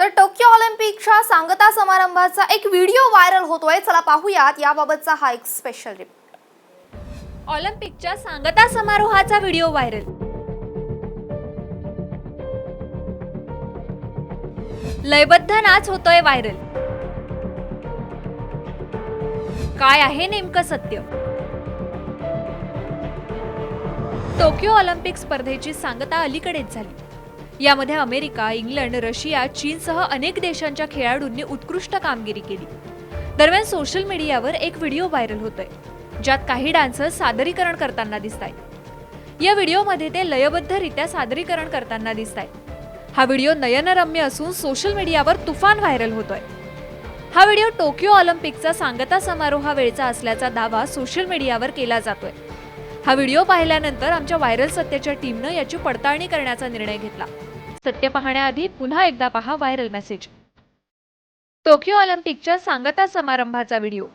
तर टोकियो ऑलिम्पिकच्या सांगता समारंभाचा एक व्हिडिओ व्हायरल होतोय. चला पाहूयात याबाबतचा हा एक स्पेशल रिपोर्ट ऑलिम्पिकच्या सांगता समारोहाचा व्हिडिओ व्हायरल. लयबद्ध नाच होतोय व्हायरल. काय आहे नेमकं सत्य? टोकियो ऑलिम्पिक स्पर्धेची सांगता अलीकडेच झाली. यामध्ये अमेरिका इंग्लंड रशिया चीनसह अनेक देशांच्या खेळाडूंनी उत्कृष्ट कामगिरी केली. दरम्यान सोशल मीडियावर एक व्हिडिओ व्हायरल होतोय ज्यात काही डान्सर्स सादरीकरण करताना दिसत आहेत या व्हिडिओमध्ये ते लयबद्धरित्या सादरीकरण करताना दिसत आहेत हा व्हिडिओ नयनरम्य असून सोशल मीडियावर तुफान व्हायरल होतोय. हा व्हिडिओ टोकियो ऑलिम्पिकचा सांगता समारोहावेळचा असल्याचा दावा सोशल मीडियावर केला जातोय. हा व्हिडिओ पाहिल्यानंतर आमच्या व्हायरल सत्याच्या टीमनं याची पडताळणी करण्याचा निर्णय घेतला. सत्य पाहण्याआधी पुन्हा एकदा पहा व्हायरल मेसेज टोकियो ऑलिम्पिकच्या सांगता समारंभाचा व्हिडिओ.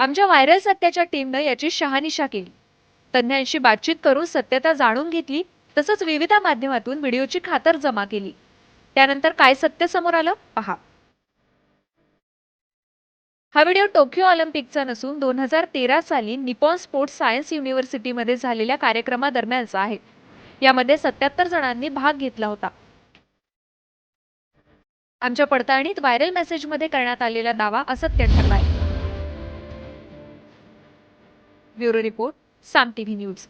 आमच्या व्हायरल सत्याच्या टीमनं याची शहानिशा केली. तज्ज्ञांशी बातचीत करून सत्यता जाणून घेतली तसंच विविध माध्यमातून व्हिडिओची खातर जमा केली. त्यानंतर काय सत्य समोर आलं? पहा. हा व्हिडिओ टोकियो ऑलिम्पिकचा नसून दोन हजार तेरा साली निपॉन स्पोर्ट्स सायन्स युनिव्हर्सिटीमध्ये झालेल्या कार्यक्रमादरम्यानचा आहे. यामध्ये सत्याहत्तर जणांनी भाग घेतला होता. आमच्या पडताळणीत व्हायरल मेसेजमध्ये करण्यात आलेला दावा असत्य ठरलाय bureau report Saam TV news.